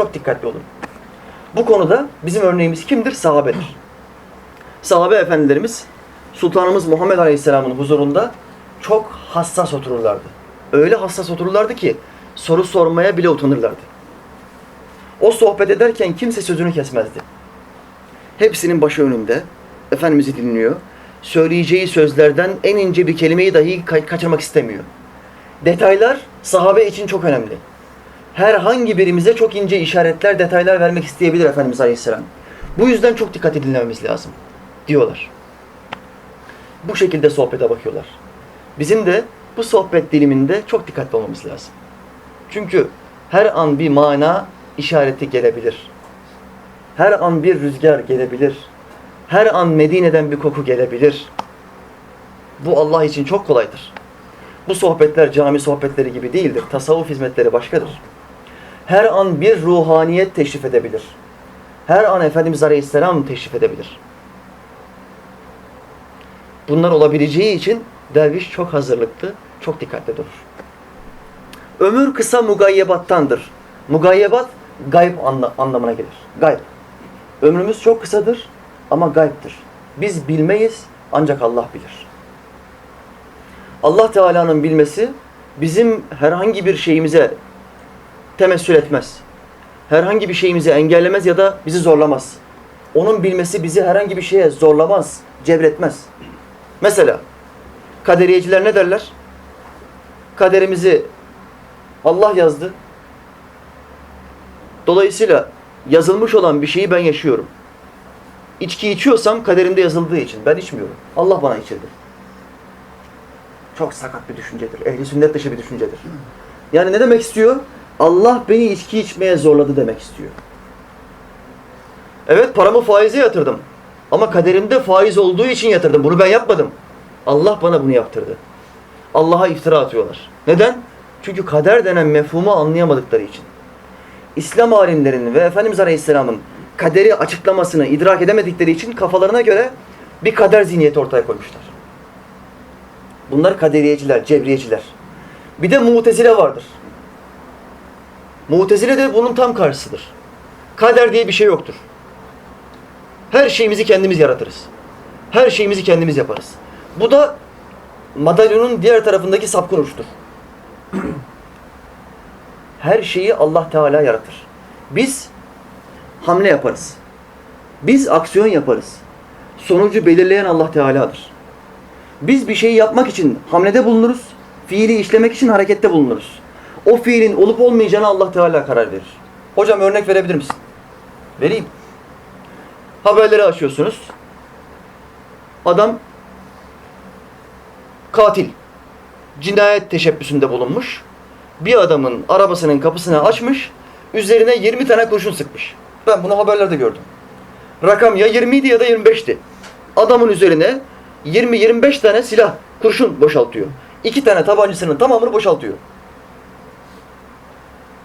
Çok dikkatli olun. Bu konuda bizim örneğimiz kimdir? Sahabedir. Sahabe efendilerimiz Sultanımız Muhammed Aleyhisselam'ın huzurunda çok hassas otururlardı. Öyle hassas otururlardı ki soru sormaya bile utanırlardı. O sohbet ederken kimse sözünü kesmezdi. Hepsinin başı önünde. Efendimiz'i dinliyor. Söyleyeceği sözlerden en ince bir kelimeyi dahi kaçırmak istemiyor. Detaylar sahabe için çok önemli. Herhangi birimize çok ince işaretler, detaylar vermek isteyebilir Efendimiz Aleyhisselam. Bu yüzden çok dikkatli dinlememiz lazım diyorlar. Bu şekilde sohbete bakıyorlar. Bizim de bu sohbet diliminde çok dikkatli olmamız lazım. Çünkü her an bir mana işareti gelebilir. Her an bir rüzgar gelebilir. Her an Medine'den bir koku gelebilir. Bu Allah için çok kolaydır. Bu sohbetler cami sohbetleri gibi değildir. Tasavvuf hizmetleri başkadır. Her an bir ruhaniyet teşrif edebilir. Her an Efendimiz Aleyhisselam teşrif edebilir. Bunlar olabileceği için derviş çok hazırlıklı, çok dikkatli durur. Ömür kısa mugayyebattandır. Mugayyebat gayb anla- anlamına gelir. Gayb. Ömrümüz çok kısadır ama gaybdır. Biz bilmeyiz ancak Allah bilir. Allah Teala'nın bilmesi bizim herhangi bir şeyimize temessül etmez. Herhangi bir şeyimizi engellemez ya da bizi zorlamaz. Onun bilmesi bizi herhangi bir şeye zorlamaz, cebretmez. Mesela kaderiyeciler ne derler? Kaderimizi Allah yazdı. Dolayısıyla yazılmış olan bir şeyi ben yaşıyorum. İçki içiyorsam kaderimde yazıldığı için ben içmiyorum. Allah bana içirdi. Çok sakat bir düşüncedir. Ehli sünnet dışı bir düşüncedir. Yani ne demek istiyor? Allah beni içki içmeye zorladı demek istiyor. Evet paramı faize yatırdım. Ama kaderimde faiz olduğu için yatırdım. Bunu ben yapmadım. Allah bana bunu yaptırdı. Allah'a iftira atıyorlar. Neden? Çünkü kader denen mefhumu anlayamadıkları için. İslam alimlerinin ve Efendimiz Aleyhisselam'ın kaderi açıklamasını idrak edemedikleri için kafalarına göre bir kader zihniyeti ortaya koymuşlar. Bunlar kaderiyeciler, cebriyeciler. Bir de mutezile vardır. Mutezile de bunun tam karşısıdır. Kader diye bir şey yoktur. Her şeyimizi kendimiz yaratırız. Her şeyimizi kendimiz yaparız. Bu da madalyonun diğer tarafındaki sapkın uçtur. Her şeyi Allah Teala yaratır. Biz hamle yaparız. Biz aksiyon yaparız. Sonucu belirleyen Allah Teala'dır. Biz bir şeyi yapmak için hamlede bulunuruz. Fiili işlemek için harekette bulunuruz. O fiilin olup olmayacağına Allah Teala karar verir. Hocam örnek verebilir misin? Vereyim. Haberleri açıyorsunuz. Adam katil. Cinayet teşebbüsünde bulunmuş. Bir adamın arabasının kapısını açmış. Üzerine 20 tane kurşun sıkmış. Ben bunu haberlerde gördüm. Rakam ya 20 idi ya da 25'ti. Adamın üzerine 20-25 tane silah, kurşun boşaltıyor. İki tane tabancasının tamamını boşaltıyor.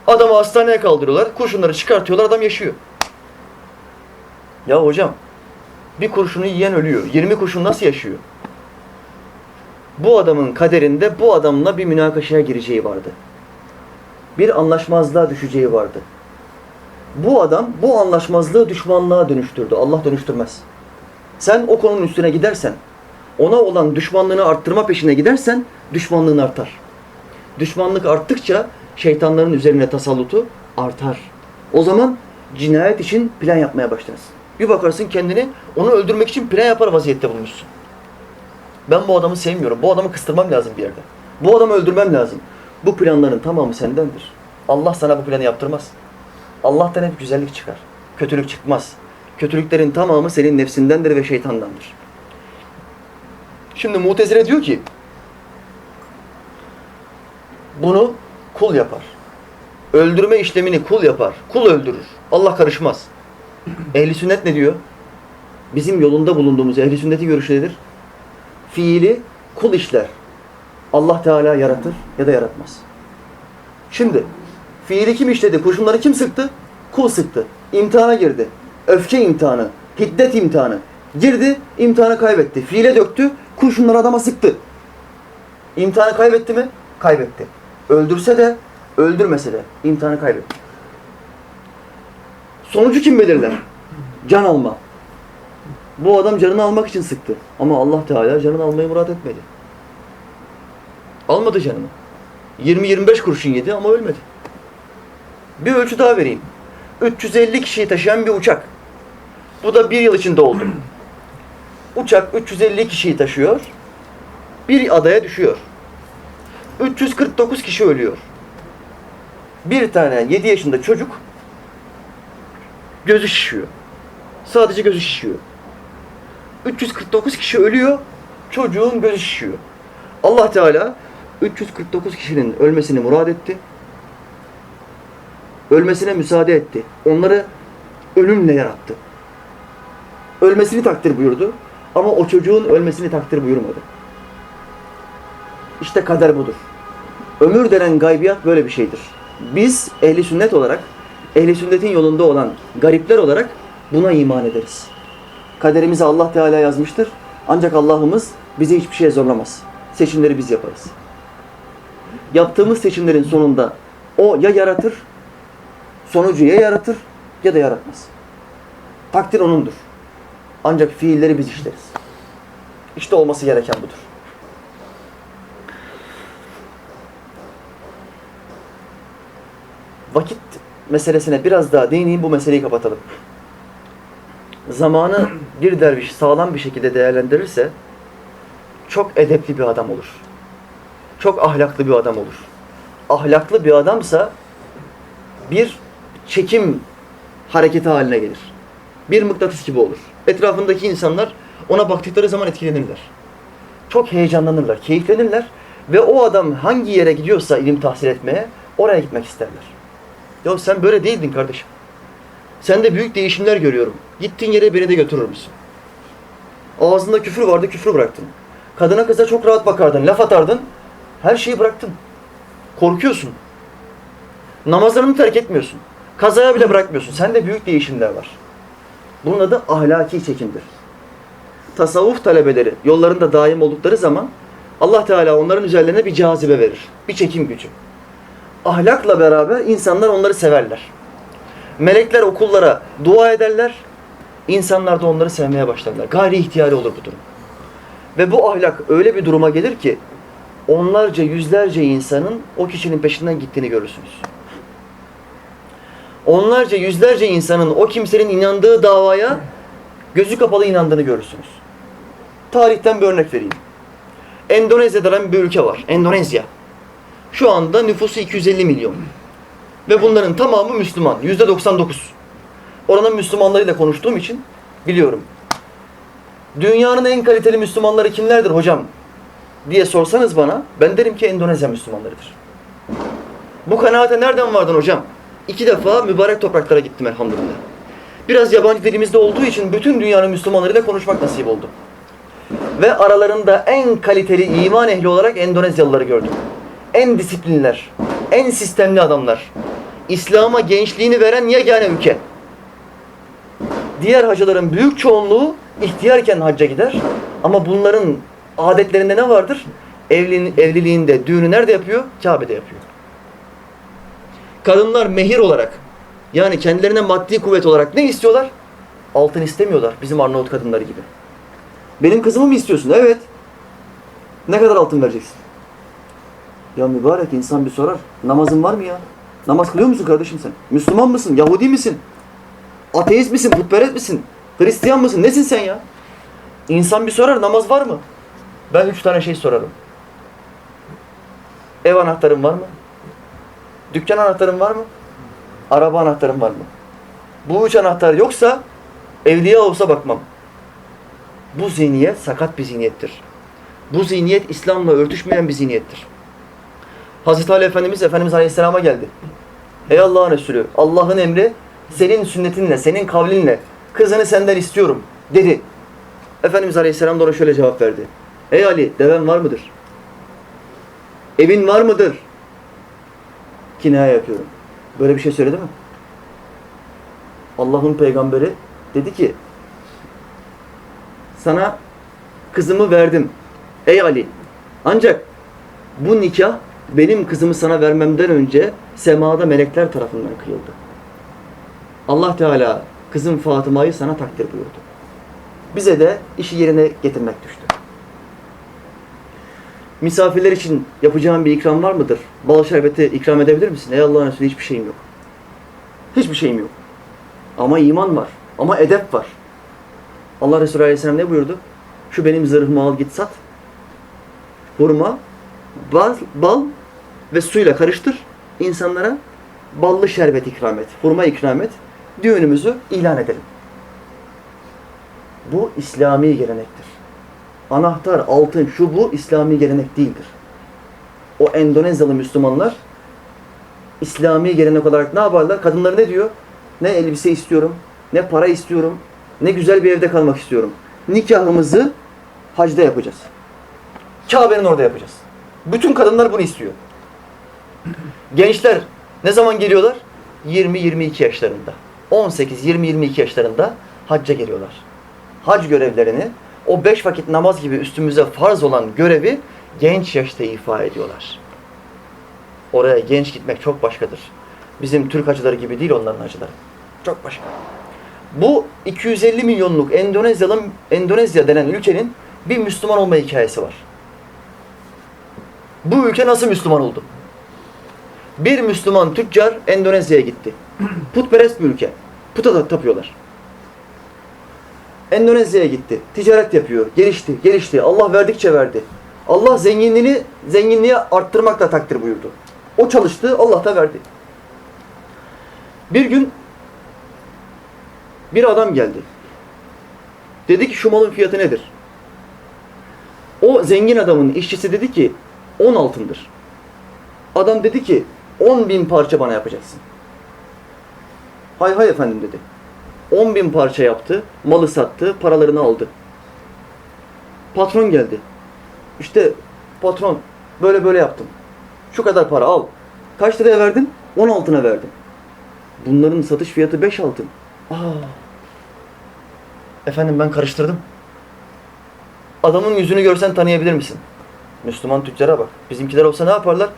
Adamı hastaneye kaldırıyorlar, kurşunları çıkartıyorlar, adam yaşıyor. Ya hocam, bir kurşunu yiyen ölüyor. 20 kurşun nasıl yaşıyor? Bu adamın kaderinde bu adamla bir münakaşaya gireceği vardı. Bir anlaşmazlığa düşeceği vardı. Bu adam bu anlaşmazlığı düşmanlığa dönüştürdü. Allah dönüştürmez. Sen o konunun üstüne gidersen, ona olan düşmanlığını arttırma peşine gidersen düşmanlığın artar. Düşmanlık arttıkça şeytanların üzerine tasallutu artar. O zaman cinayet için plan yapmaya başlarsın. Bir bakarsın kendini onu öldürmek için plan yapar vaziyette bulmuşsun. Ben bu adamı sevmiyorum. Bu adamı kıstırmam lazım bir yerde. Bu adamı öldürmem lazım. Bu planların tamamı sendendir. Allah sana bu planı yaptırmaz. Allah'tan hep güzellik çıkar. Kötülük çıkmaz. Kötülüklerin tamamı senin nefsindendir ve şeytandandır. Şimdi Mutezile diyor ki bunu kul yapar. Öldürme işlemini kul yapar. Kul öldürür. Allah karışmaz. Ehli sünnet ne diyor? Bizim yolunda bulunduğumuz ehli sünnetin görüşü nedir? Fiili kul işler. Allah Teala yaratır ya da yaratmaz. Şimdi fiili kim işledi? Kurşunları kim sıktı? Kul sıktı. İmtihana girdi. Öfke imtihanı, hiddet imtihanı. Girdi, imtihanı kaybetti. Fiile döktü, kurşunları adama sıktı. İmtihanı kaybetti mi? Kaybetti. Öldürse de, öldürmese de imtihanı kaybetti. Sonucu kim belirler? Can alma. Bu adam canını almak için sıktı. Ama Allah Teala canını almayı murat etmedi. Almadı canını. 20-25 kurşun yedi ama ölmedi. Bir ölçü daha vereyim. 350 kişiyi taşıyan bir uçak. Bu da bir yıl içinde oldu. Uçak 350 kişiyi taşıyor. Bir adaya düşüyor. 349 kişi ölüyor. Bir tane 7 yaşında çocuk gözü şişiyor. Sadece gözü şişiyor. 349 kişi ölüyor. Çocuğun gözü şişiyor. Allah Teala 349 kişinin ölmesini murad etti. Ölmesine müsaade etti. Onları ölümle yarattı. Ölmesini takdir buyurdu. Ama o çocuğun ölmesini takdir buyurmadı. İşte kader budur. Ömür denen gaybiyat böyle bir şeydir. Biz ehli sünnet olarak, ehli sünnetin yolunda olan garipler olarak buna iman ederiz. Kaderimizi Allah Teala yazmıştır. Ancak Allah'ımız bizi hiçbir şeye zorlamaz. Seçimleri biz yaparız. Yaptığımız seçimlerin sonunda o ya yaratır, sonucu ya yaratır ya da yaratmaz. Takdir O'nundur. Ancak fiilleri biz işleriz. İşte olması gereken budur. Vakit meselesine biraz daha değineyim bu meseleyi kapatalım. Zamanı bir derviş sağlam bir şekilde değerlendirirse çok edepli bir adam olur. Çok ahlaklı bir adam olur. Ahlaklı bir adamsa bir çekim hareketi haline gelir. Bir mıknatıs gibi olur. Etrafındaki insanlar ona baktıkları zaman etkilenirler. Çok heyecanlanırlar, keyiflenirler ve o adam hangi yere gidiyorsa ilim tahsil etmeye oraya gitmek isterler. Ya sen böyle değildin kardeşim. Sende büyük değişimler görüyorum. Gittiğin yere beni de götürür müsün? Ağzında küfür vardı, küfrü bıraktın. Kadına kıza çok rahat bakardın, laf atardın. Her şeyi bıraktın. Korkuyorsun. Namazlarını terk etmiyorsun. Kazaya bile bırakmıyorsun. Sende büyük değişimler var. Bunun adı ahlaki çekimdir. Tasavvuf talebeleri yollarında daim oldukları zaman Allah Teala onların üzerlerine bir cazibe verir. Bir çekim gücü. Ahlakla beraber insanlar onları severler. Melekler okullara dua ederler. İnsanlar da onları sevmeye başlarlar. Gayri ihtiyari olur bu durum. Ve bu ahlak öyle bir duruma gelir ki onlarca, yüzlerce insanın o kişinin peşinden gittiğini görürsünüz. Onlarca, yüzlerce insanın o kimsenin inandığı davaya gözü kapalı inandığını görürsünüz. Tarihten bir örnek vereyim. Endonezya denen bir ülke var. Endonezya. Şu anda nüfusu 250 milyon. Ve bunların tamamı Müslüman. Yüzde 99. Oranın Müslümanlarıyla konuştuğum için biliyorum. Dünyanın en kaliteli Müslümanları kimlerdir hocam? diye sorsanız bana ben derim ki Endonezya Müslümanlarıdır. Bu kanaate nereden vardın hocam? İki defa mübarek topraklara gittim elhamdülillah. Biraz yabancı dilimizde olduğu için bütün dünyanın Müslümanlarıyla konuşmak nasip oldu. Ve aralarında en kaliteli iman ehli olarak Endonezyalıları gördüm. En disiplinler, en sistemli adamlar. İslam'a gençliğini veren yegane ülke. Diğer hacıların büyük çoğunluğu ihtiyarken hacca gider. Ama bunların adetlerinde ne vardır? Evliliğin, evliliğinde, düğünü nerede yapıyor? Kabe'de yapıyor. Kadınlar mehir olarak, yani kendilerine maddi kuvvet olarak ne istiyorlar? Altın istemiyorlar bizim Arnavut kadınları gibi. Benim kızımı mı istiyorsun? Evet. Ne kadar altın vereceksin? Ya mübarek insan bir sorar. Namazın var mı ya? Namaz kılıyor musun kardeşim sen? Müslüman mısın? Yahudi misin? Ateist misin? Putperest misin? Hristiyan mısın? Nesin sen ya? İnsan bir sorar namaz var mı? Ben üç tane şey sorarım. Ev anahtarın var mı? Dükkan anahtarın var mı? Araba anahtarın var mı? Bu üç anahtar yoksa evliya olsa bakmam. Bu zihniyet sakat bir zihniyettir. Bu zihniyet İslam'la örtüşmeyen bir zihniyettir. Hazreti Ali Efendimiz Efendimiz Aleyhisselam'a geldi. Ey Allah'ın Resulü, Allah'ın emri senin sünnetinle, senin kavlinle kızını senden istiyorum dedi. Efendimiz Aleyhisselam da ona şöyle cevap verdi. Ey Ali, deven var mıdır? Evin var mıdır? Kinaya yapıyorum. Böyle bir şey söyledi mi? Allah'ın peygamberi dedi ki sana kızımı verdim. Ey Ali, ancak bu nikah benim kızımı sana vermemden önce semada melekler tarafından kıyıldı. Allah Teala kızım Fatıma'yı sana takdir buyurdu. Bize de işi yerine getirmek düştü. Misafirler için yapacağın bir ikram var mıdır? Bal şerbeti ikram edebilir misin? Ey Allah'ın Resulü hiçbir şeyim yok. Hiçbir şeyim yok. Ama iman var. Ama edep var. Allah Resulü Aleyhisselam ne buyurdu? Şu benim zırhımı al git sat. Hurma, bal, bal ve suyla karıştır. insanlara ballı şerbet ikram et. Hurma ikram et. Düğünümüzü ilan edelim. Bu İslami gelenektir. Anahtar, altın, şu bu İslami gelenek değildir. O Endonezyalı Müslümanlar İslami gelenek olarak ne yaparlar? Kadınları ne diyor? Ne elbise istiyorum, ne para istiyorum, ne güzel bir evde kalmak istiyorum. Nikahımızı hacda yapacağız. Kabe'nin orada yapacağız. Bütün kadınlar bunu istiyor. Gençler ne zaman geliyorlar? 20-22 yaşlarında. 18-20-22 yaşlarında hacca geliyorlar. Hac görevlerini, o beş vakit namaz gibi üstümüze farz olan görevi genç yaşta ifa ediyorlar. Oraya genç gitmek çok başkadır. Bizim Türk hacıları gibi değil onların hacıları. Çok başka. Bu 250 milyonluk Endonezya'nın Endonezya denen ülkenin bir Müslüman olma hikayesi var. Bu ülke nasıl Müslüman oldu? Bir Müslüman tüccar Endonezya'ya gitti. Putperest bir ülke. Puta tapıyorlar. Endonezya'ya gitti. Ticaret yapıyor. Gelişti, gelişti. Allah verdikçe verdi. Allah zenginliğini zenginliği arttırmakla takdir buyurdu. O çalıştı, Allah da verdi. Bir gün bir adam geldi. Dedi ki şu malın fiyatı nedir? O zengin adamın işçisi dedi ki 10 altındır. Adam dedi ki 10 bin parça bana yapacaksın. Hay hay efendim dedi. 10 bin parça yaptı, malı sattı, paralarını aldı. Patron geldi. İşte patron böyle böyle yaptım. Şu kadar para al. Kaç liraya verdin? 10 altına verdim. Bunların satış fiyatı 5 altın. Aa. Efendim ben karıştırdım. Adamın yüzünü görsen tanıyabilir misin? Müslüman tüccara bak. Bizimkiler olsa ne yaparlar?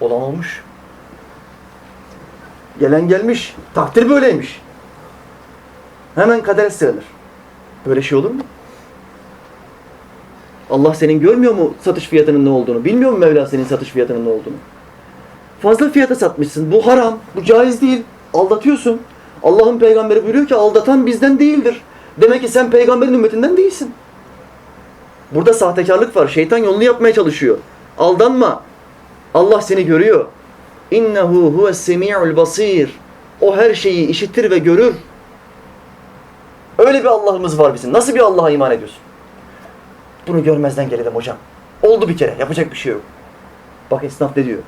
Olan olmuş. Gelen gelmiş. Takdir böyleymiş. Hemen kadere sığınır. Böyle şey olur mu? Allah senin görmüyor mu satış fiyatının ne olduğunu? Bilmiyor mu Mevla senin satış fiyatının ne olduğunu? Fazla fiyata satmışsın. Bu haram. Bu caiz değil. Aldatıyorsun. Allah'ın peygamberi buyuruyor ki aldatan bizden değildir. Demek ki sen peygamberin ümmetinden değilsin. Burada sahtekarlık var. Şeytan yolunu yapmaya çalışıyor. Aldanma. Allah seni görüyor. İnnehu huves semi'ul basir. O her şeyi işitir ve görür. Öyle bir Allah'ımız var bizim. Nasıl bir Allah'a iman ediyorsun? Bunu görmezden gelelim hocam. Oldu bir kere. Yapacak bir şey yok. Bak esnaf ne diyor?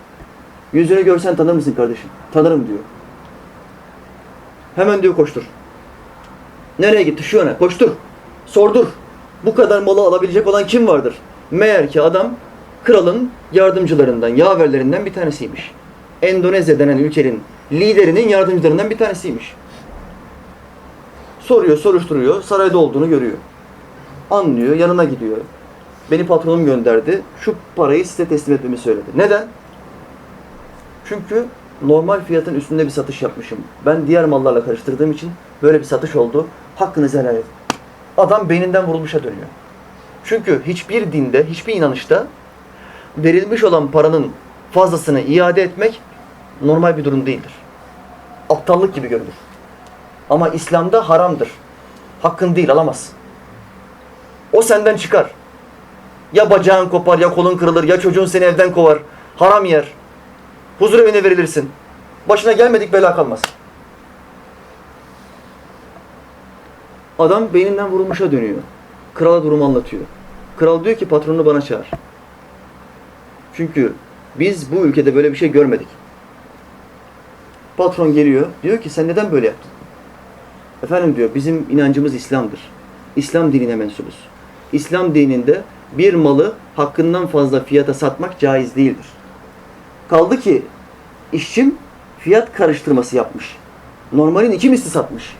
Yüzünü görsen tanır mısın kardeşim? Tanırım diyor. Hemen diyor koştur. Nereye gitti? Şu yana. Koştur. Sordur. Bu kadar malı alabilecek olan kim vardır? Meğer ki adam kralın yardımcılarından, yaverlerinden bir tanesiymiş. Endonezya denen ülkenin liderinin yardımcılarından bir tanesiymiş. Soruyor, soruşturuyor. Sarayda olduğunu görüyor. Anlıyor, yanına gidiyor. Beni patronum gönderdi. Şu parayı size teslim etmemi söyledi. Neden? Çünkü normal fiyatın üstünde bir satış yapmışım. Ben diğer mallarla karıştırdığım için böyle bir satış oldu. Hakkınızı helal edin. Adam beyninden vurulmuşa dönüyor. Çünkü hiçbir dinde, hiçbir inanışta verilmiş olan paranın fazlasını iade etmek normal bir durum değildir. Aptallık gibi görülür. Ama İslam'da haramdır. Hakkın değil, alamazsın. O senden çıkar. Ya bacağın kopar, ya kolun kırılır, ya çocuğun seni evden kovar. Haram yer. Huzur evine verilirsin. Başına gelmedik bela kalmaz. Adam beyninden vurulmuşa dönüyor. Krala durumu anlatıyor. Kral diyor ki patronunu bana çağır. Çünkü biz bu ülkede böyle bir şey görmedik. Patron geliyor. Diyor ki sen neden böyle yaptın? Efendim diyor bizim inancımız İslam'dır. İslam dinine mensubuz. İslam dininde bir malı hakkından fazla fiyata satmak caiz değildir. Kaldı ki işçim fiyat karıştırması yapmış. Normalin iki misli satmış.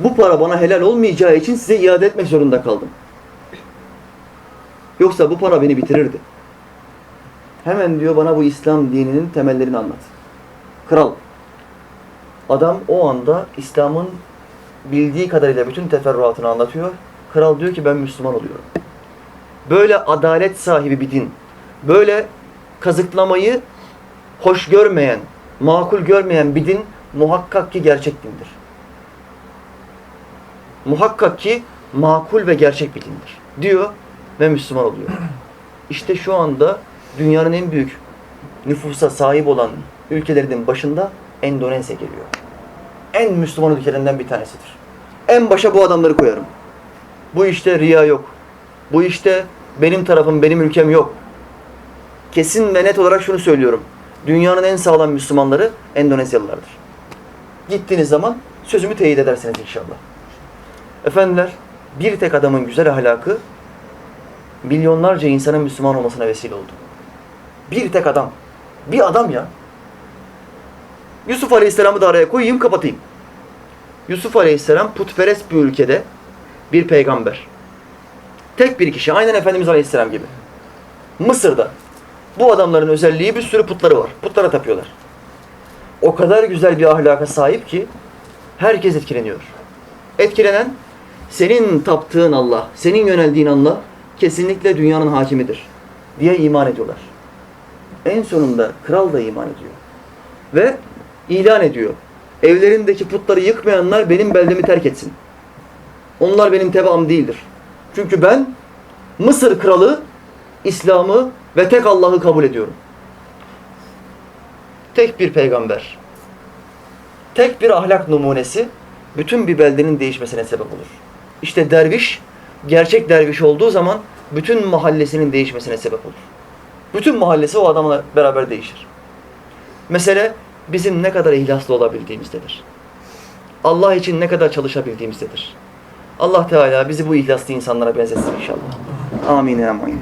Bu para bana helal olmayacağı için size iade etmek zorunda kaldım. Yoksa bu para beni bitirirdi. Hemen diyor bana bu İslam dininin temellerini anlat. Kral. Adam o anda İslam'ın bildiği kadarıyla bütün teferruatını anlatıyor. Kral diyor ki ben Müslüman oluyorum. Böyle adalet sahibi bir din, böyle kazıklamayı hoş görmeyen, makul görmeyen bir din muhakkak ki gerçek dindir. Muhakkak ki makul ve gerçek bir dindir. Diyor ve Müslüman oluyor. İşte şu anda dünyanın en büyük nüfusa sahip olan ülkelerinin başında Endonezya geliyor. En Müslüman ülkelerinden bir tanesidir. En başa bu adamları koyarım. Bu işte riya yok. Bu işte benim tarafım, benim ülkem yok. Kesin ve net olarak şunu söylüyorum. Dünyanın en sağlam Müslümanları Endonezyalılardır. Gittiğiniz zaman sözümü teyit edersiniz inşallah. Efendiler, bir tek adamın güzel ahlakı milyonlarca insanın Müslüman olmasına vesile oldu. Bir tek adam. Bir adam ya. Yusuf Aleyhisselam'ı da araya koyayım kapatayım. Yusuf Aleyhisselam putperest bir ülkede bir peygamber. Tek bir kişi. Aynen Efendimiz Aleyhisselam gibi. Mısır'da. Bu adamların özelliği bir sürü putları var. Putlara tapıyorlar. O kadar güzel bir ahlaka sahip ki herkes etkileniyor. Etkilenen senin taptığın Allah, senin yöneldiğin Allah kesinlikle dünyanın hakimidir diye iman ediyorlar. En sonunda kral da iman ediyor. Ve ilan ediyor. Evlerindeki putları yıkmayanlar benim beldemi terk etsin. Onlar benim tebaam değildir. Çünkü ben Mısır kralı İslam'ı ve tek Allah'ı kabul ediyorum. Tek bir peygamber. Tek bir ahlak numunesi bütün bir beldenin değişmesine sebep olur. İşte derviş, gerçek derviş olduğu zaman bütün mahallesinin değişmesine sebep olur. Bütün mahallesi o adamla beraber değişir. Mesele bizim ne kadar ihlaslı olabildiğimizdedir. Allah için ne kadar çalışabildiğimizdedir. Allah Teala bizi bu ihlaslı insanlara benzetsin inşallah. Amin. Amin.